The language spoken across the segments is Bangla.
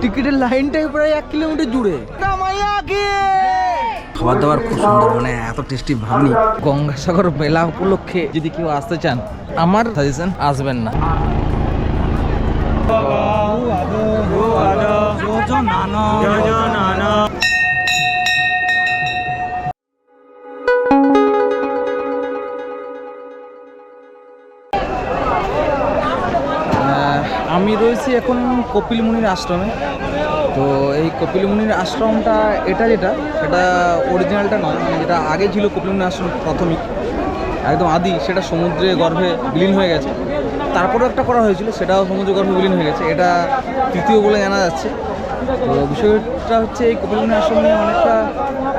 টিকিটের লাইনটাই প্রায় এক কিলোমিটার জুড়ে খাবার দাবার খুব সুন্দর মানে এত টেস্টি ভাবনি। গঙ্গাসাগর মেলা উপলক্ষে যদি কেউ আসতে চান আমার সাজেশন আসবেন না। রয়েছি এখন কপিল মুনির আশ্রমে। তো এই কপিল মুনির আশ্রমটা এটা যেটা, সেটা অরিজিনালটা নয় মানে যেটা আগে ছিল কপিল মুনির আশ্রম প্রাথমিক, একদম আদি, সেটা সমুদ্রে গর্ভে বিলীন হয়ে গেছে। তারপরেও একটা করা হয়েছিল, সেটাও সমুদ্র গর্ভে বিলীন হয়ে গেছে, এটা তৃতীয় বলে জানা যাচ্ছে। তো বিষয়টা হচ্ছে এই কপিল মুনির আশ্রম নিয়ে অনেকটা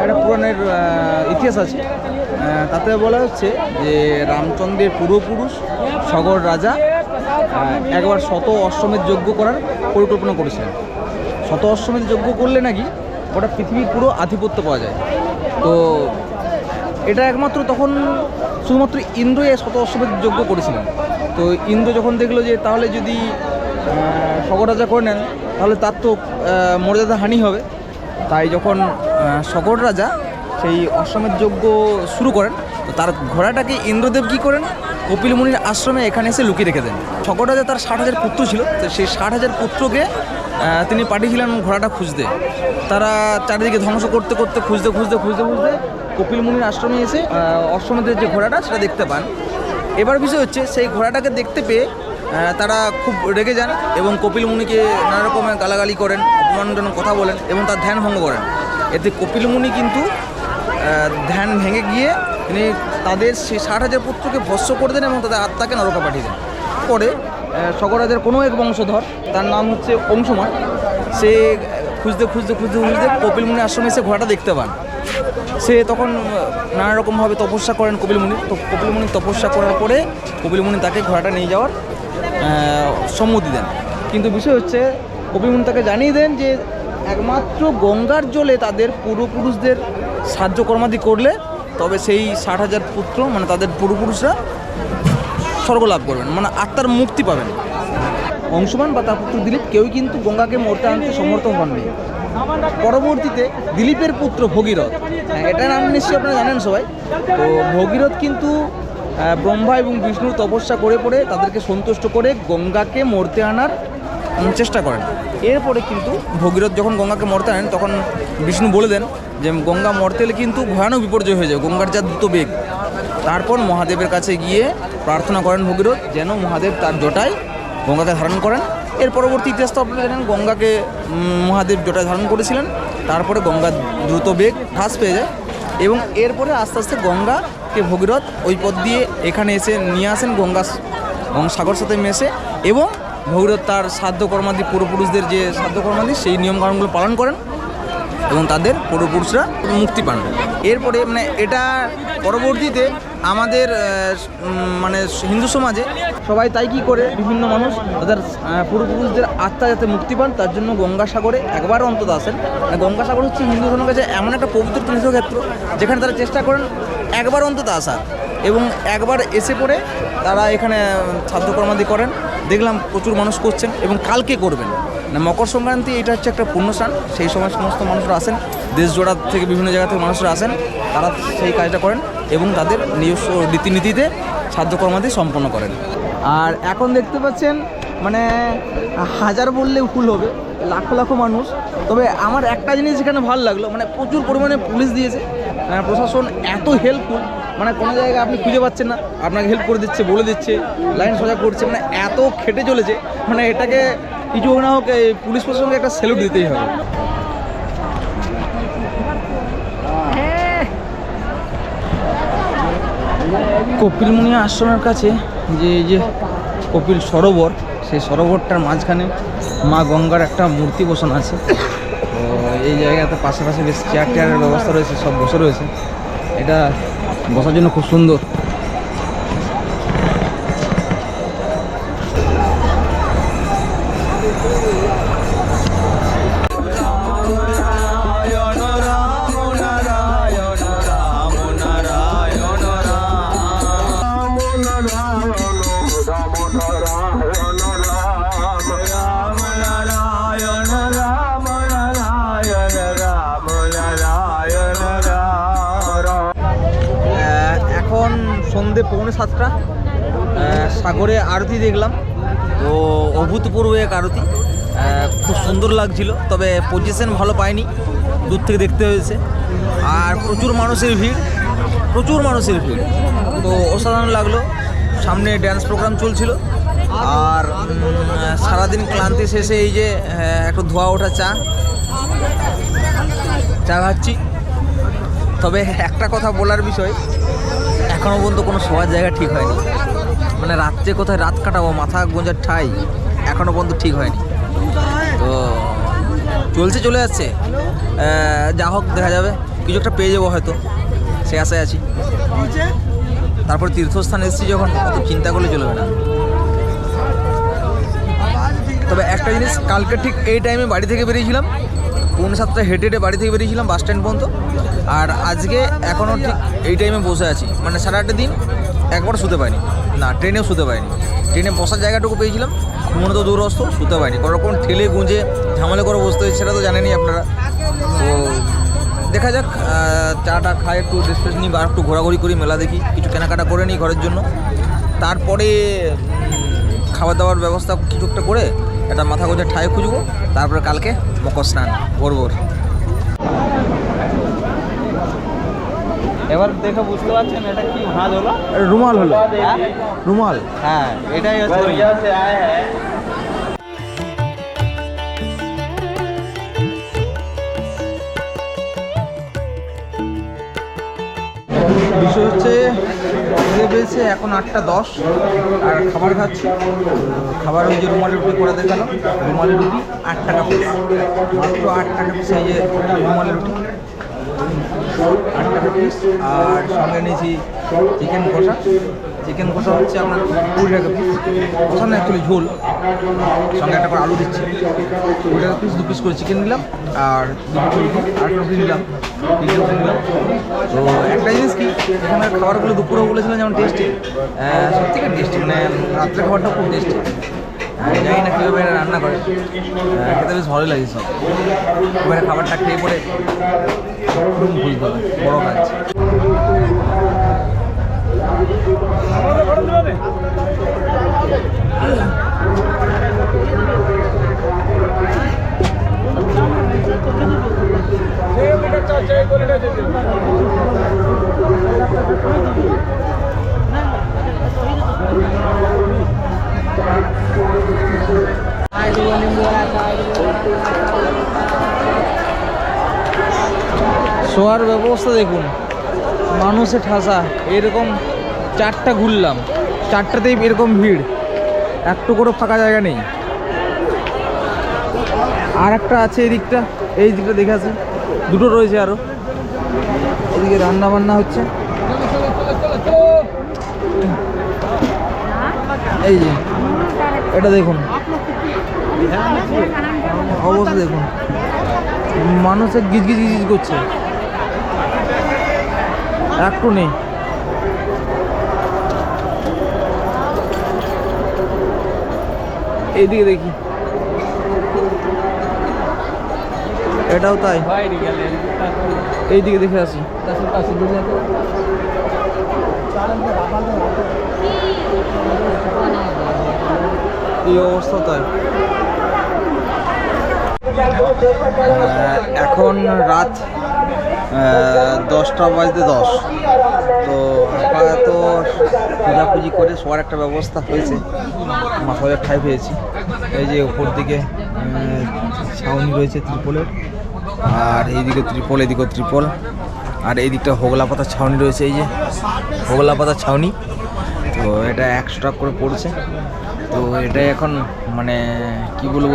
একটা পুরাণের ইতিহাস আছে। তাতে বলা হচ্ছে যে রামচন্দ্রের পূর্বপুরুষ সগর রাজা একবার শত অশ্বমেধ যজ্ঞ করার পরিকল্পনা করেছিলেন। শত অশ্বমেধ যজ্ঞ করলে নাকি গোটা পৃথিবীর পুরো আধিপত্য পাওয়া যায়। তো এটা একমাত্র তখন শুধুমাত্র ইন্দ্রই শত অশ্বমেধ যজ্ঞ করেছিলেন। তো ইন্দ্র যখন দেখল যে তাহলে যদি রাজা করে নেন, তাহলে তার তো মর্যাদা হানি হবে। তাই যখন সগর রাজা সেই অশ্বমেধ যজ্ঞ শুরু করেন, তো তার ঘোড়াটাকে ইন্দ্রদেব কী করেন? কপিল মুনির আশ্রমে এখানে এসে লুকিয়ে রেখে দেন। সগর রাজা তার ষাট হাজার পুত্র ছিল তো সেই ষাট হাজার পুত্রকে তিনি পাঠিয়েছিলেন ঘোড়াটা খুঁজতে। তারা চারিদিকে ধ্বংস করতে করতে খুঁজতে খুঁজতে খুঁজতে খুঁজতে কপিল মুনির আশ্রমে এসে আহ, অশ্বমেধের যে ঘোড়াটা সেটা দেখতে পান। এবার বিষয় হচ্ছে সেই ঘোড়াটাকে দেখতে পেয়ে তারা খুব রেগে যান এবং কপিল মুনিকে নানা রকমের গালাগালি করেন অপমানজনক কথা বলেন এবং তার ধ্যান ভঙ্গ করেন। এতে কপিল মুনি কিন্তু ধ্যান ভেঙে গিয়ে তিনি তাদের সেই ষাট হাজার পুত্রকে ভস্য করে দেন এবং তাদের আত্মাকে নরকে পাঠিয়ে দেন। পরে সগরাজের কোনো এক বংশধর, তার নাম হচ্ছে অংশমান সে খুঁজতে খুঁজতে খুঁজতে খুঁজতে কপিল মুনি আশ্রমে এসে ঘোড়াটা দেখতে পান। সে তখন নানা রকমভাবে তপস্যা করেন কপিল মুনি তো কপিল মুনি তপস্যা করার পরে কপিল মুনি তাকে ঘোড়াটা নিয়ে যাওয়ার সম্মতি দেন। কিন্তু বিষয় হচ্ছে কপিল মুনি তাকে জানিয়ে দেন যে, একমাত্র গঙ্গার জলে তাদের পূর্বপুরুষদের সাহায্য কর্মাদি করলে তবে সেই ষাট হাজার পুত্র মানে তাদের পূর্বপুরুষরা স্বর্গ লাভ করবেন মানে আত্মার মুক্তি পাবেন। অংশমান বা তার পুত্র দিলীপ কেউই কিন্তু গঙ্গাকে মরতে আনতে সমর্থ হননি। পরবর্তীতে দিলীপের পুত্র ভগীরথ। হ্যাঁ এটা নাম নিশ্চয়ই আপনারা জানেন সবাই। তো ভগীরথ কিন্তু ব্রহ্মা এবং বিষ্ণুর তপস্যা করে পড়ে তাদেরকে সন্তুষ্ট করে গঙ্গাকে মরতে আনার চেষ্টা করেন। এরপরে কিন্তু ভগীরথ যখন গঙ্গাকে মরতে আনেন, তখন বিষ্ণু বলে দেন যে, গঙ্গা মরতে এলে কিন্তু ভয়ানক বিপর্যয় হয়ে যায়। গঙ্গার যা দ্রুত বেগ। তারপর মহাদেবের কাছে গিয়ে প্রার্থনা করেন ভগীরথ, যেন মহাদেব তার জটায় গঙ্গাকে ধারণ করেন। এর পরবর্তী ইতিহাস তো আপনারা জানেন, গঙ্গাকে মহাদেব জটায় ধারণ করেছিলেন। তারপরে গঙ্গা দ্রুত বেগ হ্রাস পেয়ে যায় এবং এরপরে আস্তে আস্তে গঙ্গাকে ভগীরথ ওই পথ দিয়ে এখানে এসে নিয়ে আসেন, গঙ্গা সাগর সাথে মেশে এবং ভগীরথ তার সাধ্য কর্মাদি পূর্বপুরুষদের যে সাধ্য কর্মাদি সেই নিয়মকানুনগুলো পালন করেন এবং তাদের পূর্বপুরুষরা মুক্তি পান। এরপরে মানে এটা পরবর্তীতে আমাদের মানে হিন্দু সমাজে সবাই তাই কি করে? বিভিন্ন মানুষ তাদের পূর্বপুরুষদের আত্মা যাতে মুক্তি পান, তার জন্য গঙ্গাসাগরে একবার অন্তত আসেন। মানে গঙ্গাসাগর হচ্ছে হিন্দু ধর্মের কাছে এমন একটা পবিত্র তীর্থক্ষেত্র, যেখানে তারা চেষ্টা করেন একবার অন্তত আসার। এবং একবার এসে পড়ে তারা এখানে ছাদ্যকর্মাদি করেন। দেখলাম প্রচুর মানুষ করছেন এবং কালকে করবেন। না, মকর সংক্রান্তি এটা হচ্ছে একটা পুণ্যস্থান সেই সময় সমস্ত মানুষরা আসেন। দেশ জোড়া থেকে বিভিন্ন জায়গা থেকে মানুষরা আসেন। তারা সেই কাজটা করেন এবং তাদের নিজস্ব রীতিনীতিতে সাধ্যকর্মাদি সম্পন্ন করেন। আর এখন দেখতে পাচ্ছেন মানে হাজার বললেও ভুল হবে, লাখো লাখো মানুষ। তবে আমার একটা জিনিস এখানে ভালো লাগল মানে প্রচুর পরিমাণে পুলিশ দিয়েছে। প্রশাসন এত হেল্পফুল মানে কোনো জায়গায় আপনি খুঁজে পাচ্ছেন না। আপনাকে হেল্প করে দিচ্ছে, বলে দিচ্ছে, লাইন সোজা করছে মানে এত খেটে চলেছে। মানে এটাকে কিছু হোক না হোক এই পুলিশ প্রশাসনকে একটা স্যালুট দিতেই হবে। কপিল মুনি আশ্রমের কাছে যে এই যে কপিল সরোবর, সেই সরোবরটার মাঝখানে মা গঙ্গার একটা মূর্তি বসানো আছে। তো এই জায়গাতে পাশাপাশি বেশ চেয়ার টেয়ারের ব্যবস্থা রয়েছে, সব বসে রয়েছে। এটা বসার জন্য খুব সুন্দর। বাজে পৌনে সাতটা সাগরে আরতি দেখলাম। তো অভূতপূর্ব এক আরতি খুব সুন্দর লাগছিল, তবে পজিশন ভালো পাইনি, দূর থেকে দেখতে হয়েছে। আর প্রচুর মানুষের ভিড়, প্রচুর মানুষের ভিড়। তো অসাধারণ লাগল, সামনে ড্যান্স প্রোগ্রাম চলছিল। আর সারাদিন ক্লান্তি শেষে এই যে একটু ধোয়া ওঠা চা চা খাচ্ছি। তবে একটা কথা বলার বিষয় এখনও পর্যন্ত কোনো শোয়ার জায়গা ঠিক হয়নি। মানে রাত্রে কোথায় রাত কাটাবো, মাথা গোঁজার ঠাই এখনও পর্যন্ত ঠিক হয়নি। তো চলছে, চলে যাচ্ছে। যা হোক, দেখা যাবে। কিছু একটা পেয়ে যাব হয়তো। সে আশায় আছি। তারপর তীর্থস্থান এসেছি যখন, অত চিন্তা করলে চলবে না। তবে একটা জিনিস, কালকে ঠিক এই টাইমে বাড়ি থেকে বেরিয়েছিলাম। পৌনে সাতটা হেঁটে হেঁটে বাড়ি থেকে বেরিয়েছিলাম বাস স্ট্যান্ড পর্যন্ত। আর আজকে এখনও ঠিক এই টাইমে বসে আছি। মানে সারাটা দিন একবার শুতে পারিনি না ট্রেনেও শুতে পারিনি ট্রেনে বসার জায়গাটুকু পেয়েছিলাম। ঘুমোনো তো দূরস্থ শুতে পারিনি কোনো রকম ঠেলে গুঁজে ঝামেলা করে বসতে হয়েছে সেটা তো জানেনই আপনারা। তো দেখা যাক চাটা খাই, একটু রেস্ট নিই বা একটু ঘোরাঘুরি করি, মেলা দেখি। কিছু কেনাকাটা করে নিই ঘরের জন্য। তারপরে খাওয়া দাওয়ার ব্যবস্থা কিছু একটা করে একটা মাথা গোজা ঠাই খুঁজবো তারপরে কালকে মকর স্নান ভোর ভোর। এবার দেখে বুঝতে পারছেন এটা কি ভাঁজ হলো? রুমাল হলো। হ্যাঁ? রুমাল। হ্যাঁ এটাই হচ্ছে পেয়েছে এখন আটটা দশ। আর খাবার খাচ্ছি। খাবার ওই যে রুমালি রুটি করে দেখাল রুমালি রুটি আট টাকা পিস মাত্র আট টাকা পিস এই যে রুমালি রুটি। আট টাকা পিস আর সঙ্গে নিয়েছি চিকেন কষা। চিকেন কষা হচ্ছে আপনার কুড়ি টাকা পিস কষা না অ্যাকচুয়ালি ঝোল। সঙ্গে একটা করে আলু দিচ্ছি। কুড়ি টাকা পিস দু পিস করে চিকেন নিলাম। আর দুটো রুটি আর নিলাম। তো একটা জিনিস কি এখানে খাবারগুলো দুপুরে বলেছিলাম যেমন টেস্টি সত্যি টেস্টি মানে রাত্রে খাবারটা খুব টেস্টি জানি না কীভাবে এটা রান্না করে। আহ, খেতে বেশ ভালোই লাগে সব। খাবারটা খেয়ে পরে খুব ভুলতে হবে বড়ো কাজ। শোয়ার ব্যবস্থা দেখুন। মানুষে ঠাসা, এরকম চারটা ঘুরলাম। চারটাতেই এরকম ভিড়। একটু করে ফাঁকা জায়গা নেই। আর একটা আছে এই দিকটা এই দিকটা দেখে আছে দুটো রয়েছে আরও এদিকে রান্না বান্না হচ্ছে। এই যে, এটা দেখুন। অবস্থা দেখুন। মানুষের গিজ গিজ করছে। একটু নেই। এইদিকে দেখি। এটাও তাই। এইদিকে দেখে আসি। এই অবস্থা তাই। এখন রাত দশটা বাজতে দশ। তো আপাতত পূজাপুজি করে শোয়ার একটা ব্যবস্থা হয়েছে। মাথায় ঠাই পেয়েছি। এই যে উপর দিকে ছাউনি রয়েছে ত্রিপলের। আর এইদিকে ত্রিপল এদিকে ত্রিপল। আর এই দিকটা হোগলা পাতার ছাউনি রয়েছে, এই যে হোগলা পাতার ছাউনি। তো এটা একশো টাকা করে পড়ছে। তো এটাই এখন মানে কি বলব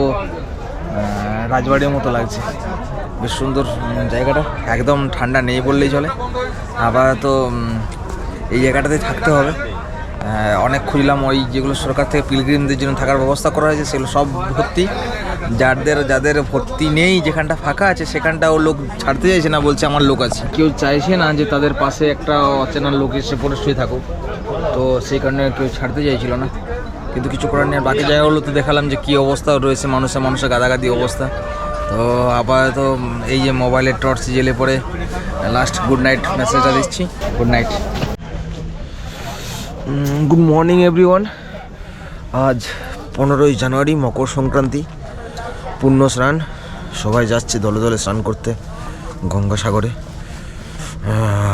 রাজবাড়ির মতো লাগছে। বেশ সুন্দর জায়গাটা। একদম ঠান্ডা নেই বললেই চলে। আবার তো এই জায়গাটাতে থাকতে হবে। অনেক খুঁজলাম ওই যেগুলো সরকার থেকে পিলগ্রিমদের জন্য থাকার ব্যবস্থা করা হয়েছে, সেগুলো সব ভর্তি। যাদের যাদের ভর্তি নেই যেখানটা ফাঁকা আছে সেখানটাও লোক ছাড়তে চাইছে না বলছে আমার লোক আছে। কেউ চাইছে না যে তাদের পাশে একটা অচেনা লোক এসে পড়ে শুয়ে থাকুক। তো সেই কারণে কেউ ছাড়তে চাইছিল না। কিন্তু কিছু করার নেই আর বাকি জায়গাগুলো তো দেখালাম যে কী অবস্থা রয়েছে মানুষের মানুষের গাদাগাদি অবস্থা। তো আপাতত এই যে মোবাইলের টর্চ জেলে পরে লাস্ট গুড নাইট মেসেজটা দিচ্ছি। Good night good morning everyone আজ পনেরোই জানুয়ারি মকর সংক্রান্তি। পূর্ণ স্নান সবাই যাচ্ছে দলে দলে স্নান করতে গঙ্গাসাগরে।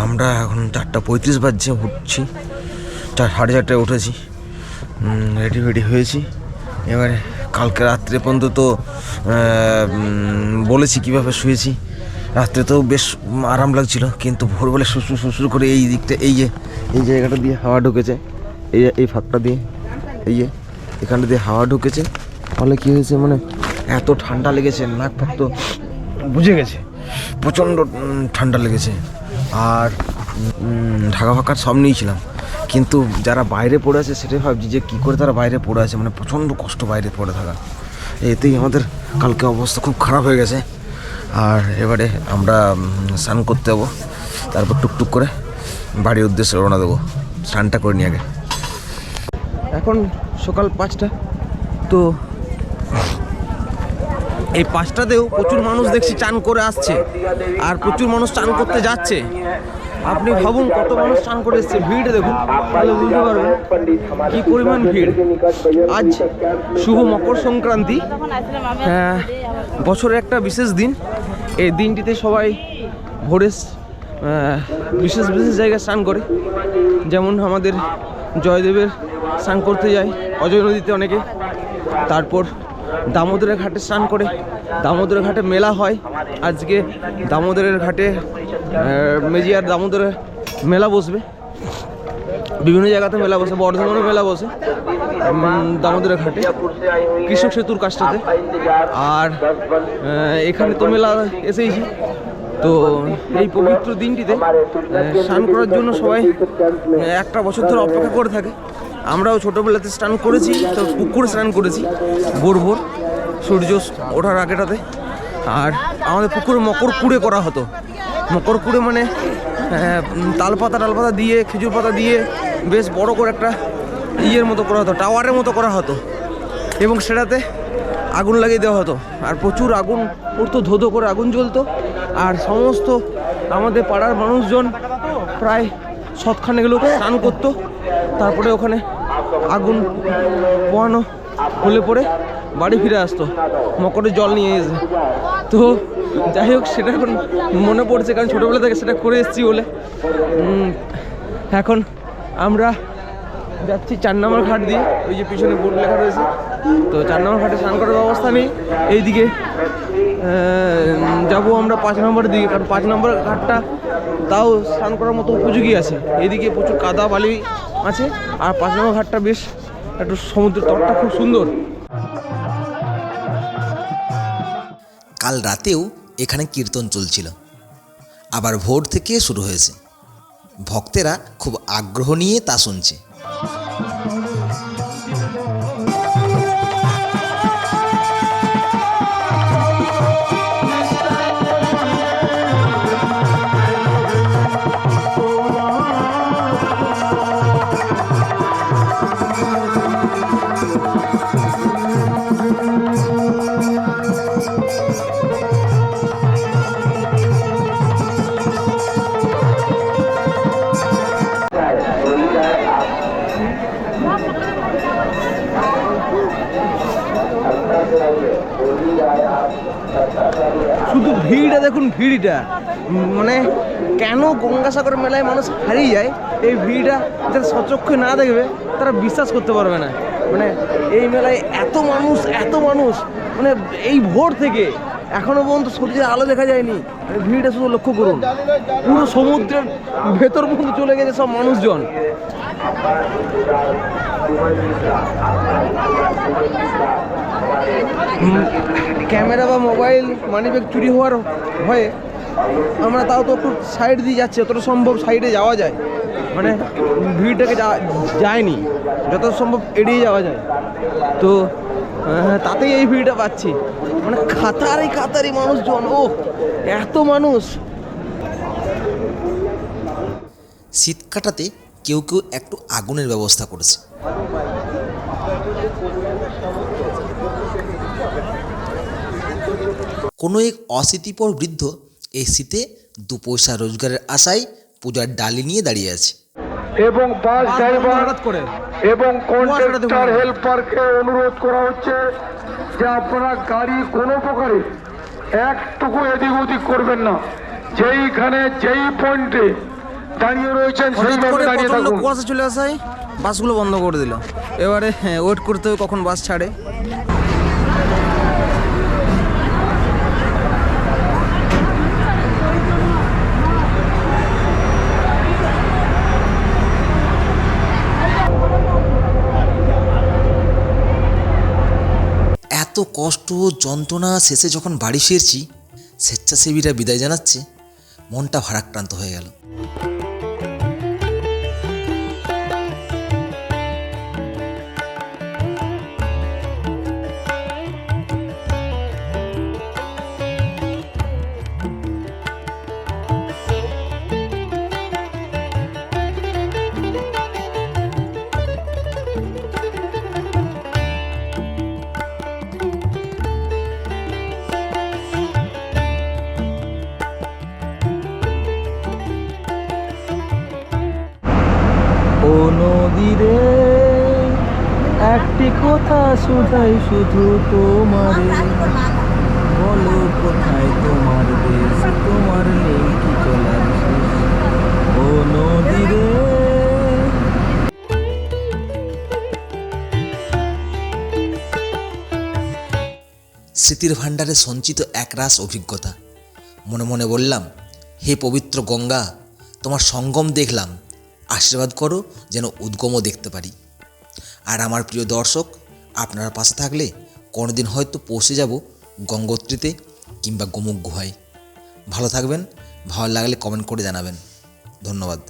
আমরা এখন চারটা পঁয়ত্রিশ বাজছে, উঠছি। চার, সাড়ে চারটায় উঠেছি। রেডি ফেডি হয়েছি। এবারে কালকে রাত্রে পর্যন্ত তো বলেছি কীভাবে শুয়েছি। রাত্রে তো বেশ আরাম লাগছিল, কিন্তু ভোরবেলা শ্বশুর শ্বশুর করে এই দিকটা, এই যে, এই জায়গাটা দিয়ে হাওয়া ঢুকেছে। এই এই ফাঁকটা দিয়ে, এই যে, এখানটা দিয়ে হাওয়া ঢুকেছে। ফলে কী হয়েছে মানে এত ঠান্ডা লেগেছে নাক ফাক তো বুঝে গেছে, প্রচণ্ড ঠান্ডা লেগেছে। আর ঢাকা ফাঁকার সব নিয়েছিলাম। কিন্তু যারা বাইরে পড়ে আছে, সেটাই ভাবছি যে কী করে তারা বাইরে পড়ে আছে মানে প্রচণ্ড কষ্ট বাইরে পড়ে থাকা। এতেই আমাদের কালকে অবস্থা খুব খারাপ হয়ে গেছে। আর এবারে আমরা স্নান করতে যাব। তারপর টুকটুক করে বাড়ির উদ্দেশ্যে রওনা দেবো। স্নানটা করে নিয়ে আগে। এখন সকাল পাঁচটা, তো এই পাঁচটাতেও প্রচুর মানুষ দেখছি চান করে আসছে। আর প্রচুর মানুষ চান করতে যাচ্ছে। আপনি ভাবুন কত মানুষ চান করে এসছে। ভিড় দেখুন তাহলে বুঝতে পারবেন কি পরিমাণ ভিড়। আজ শুভ মকর সংক্রান্তি। হ্যাঁ, বছরের একটা বিশেষ দিন। এই দিনটিতে সবাই ভোরে বিশেষ বিশেষ জায়গায় স্নান করে। যেমন আমাদের জয়দেবের স্নান করতে যায় অজয় নদীতে অনেকে। তারপর দামোদরের ঘাটে স্নান করে। দামোদরের ঘাটে মেলা হয়। আজকে দামোদরের ঘাটে মেজিয়ার দামোদরের মেলা বসবে। বিভিন্ন জায়গাতে মেলা বসে বর্ধমানে মেলা বসে দামোদরের ঘাটে, কৃষক সেতুর কাজটাতে। আর এখানে তো মেলা এসেইছি। তো এই পবিত্র দিনটিতে স্নান করার জন্য সবাই একটা বছর ধরে অপেক্ষা করে থাকে। আমরাও ছোটোবেলাতে স্নান করেছি, তো পুকুরে স্নান করেছি। ভোর ভোর, সূর্য ওঠার আগেটাতে। আর আমাদের পুকুরে মকর কুড়ে করা হতো। মকর কুড়ে মানে তাল পাতা টাল পাতা দিয়ে, খেজুর পাতা দিয়ে বেশ বড় করে একটা ইয়ের মতো করা হতো, টাওয়ারের মতো করা হতো। এবং সেটাতে আগুন লাগিয়ে দেওয়া হতো। আর প্রচুর আগুন উঠতো ধোধো করে আগুন জ্বলতো। আর সমস্ত আমাদের পাড়ার মানুষজন প্রায় সৎখানে লোক স্নান করতো। তারপরে ওখানে আগুন পোহানো হলে পরে বাড়ি ফিরে আসতো। মকরে জল নিয়ে এসে। তো যাই হোক, সেটা এখন মনে পড়ছে, কারণ ছোটোবেলা থেকে সেটা করে এসেছি বলে। এখন আমরা যাচ্ছি চার নম্বর ঘাট দিয়ে। ওই যে পিছনে বোর্ড লেখা রয়েছে। তো চার নম্বর ঘাটে স্নান করার ব্যবস্থা নেই। এইদিকে যাব আমরা পাঁচ নম্বরের দিকে, কারণ পাঁচ নম্বর ঘাটটা তাও স্নান করার মতো উপযোগী আছে। এদিকে প্রচুর কাদা বালি আছে, আর পাঁচ নম্বর ঘাটটা বেশ একটু সমুদ্রের তটটা খুব সুন্দর। কাল রাতেও এখানে কীর্তন চলছিল। আবার ভোর থেকে শুরু হয়েছে। ভক্তেরা খুব আগ্রহ নিয়ে তা শুনছে। ভিড়টা। মানে কেন গঙ্গাসাগর মেলায় মানুষ হারিয়ে যায়? এই ভিড়টা যারা সচক্ষে না দেখবে, তারা বিশ্বাস করতে পারবে না। মানে এই মেলায় এত মানুষ এত মানুষ মানে এই ভোর থেকে এখনও পর্যন্ত সূর্যের আলো দেখা যায়নি। ভিড়টা শুধু লক্ষ্য করুন। পুরো সমুদ্রের ভেতর পর্যন্ত চলে গেছে সব মানুষজন। ক্যামেরা বা মোবাইল মানিব্যাগ চুরি হওয়ার ভয়ে আমরা তাও তো একটু সাইড দিয়ে যাচ্ছি, যতটা সম্ভব সাইডে যাওয়া যায়। মানে ভিড়টাকে যায়নি, যত সম্ভব এড়িয়ে যাওয়া যায়। তো তাতেই এই ভিড়টা পাচ্ছি। মানে খাতারি খাতারি মানুষজন ও এত মানুষ। শীত কাটাতে কেউ কেউ একটু আগুনের ব্যবস্থা করেছে। কোনো এক অশীতিপর বৃদ্ধ এই শীতে দু পয়সা রোজগারের আশায় পূজার ডালি নিয়ে দাঁড়িয়ে আছে। এবং বাস ড্রাইভার করে। এবং কন্ট্রাক্টর হেল্পারকে অনুরোধ করা হচ্ছে যে আপনারা গাড়ি কোনো প্রকারে একটুকু এদিক ওদিক করবেন না। যেইখানে যেই পয়েন্টে দাঁড়িয়ে রয়েছেন সেইভাবে দাঁড়িয়ে থাকুন। কুয়াশা চলে আসায় বাসগুলো বন্ধ করে দিল। এবারে হ্যাঁ ওয়েট করতে হবে কখন বাস ছাড়ে। এত কষ্ট যন্ত্রণা শেষে যখন বাড়ি ফিরছি স্বেচ্ছাসেবীরা বিদায় জানাচ্ছে মনটা ভারাক্রান্ত হয়ে গেল। একটি কথা শুধাই শুধু তোমারে। বলো কোথায় তোমার দেশ, তোমার নেই কি চলার ও নদীরে স্মৃতির ভাণ্ডারে সঞ্চিত একরাশ অভিজ্ঞতা। মনে মনে বললাম, হে পবিত্র গঙ্গা, তোমার সঙ্গম দেখলাম। আশীর্বাদ করো, যেন উদ্গমও দেখতে পারি। আর আমার প্রিয় দর্শক, আপনারা পাশে থাকলে কোনোদিন হয়তো পৌঁছে যাব গঙ্গোত্রীতে কিংবা গোমুখ গুহায়। ভালো থাকবেন, ভালো লাগলে কমেন্ট করে জানাবেন। ধন্যবাদ।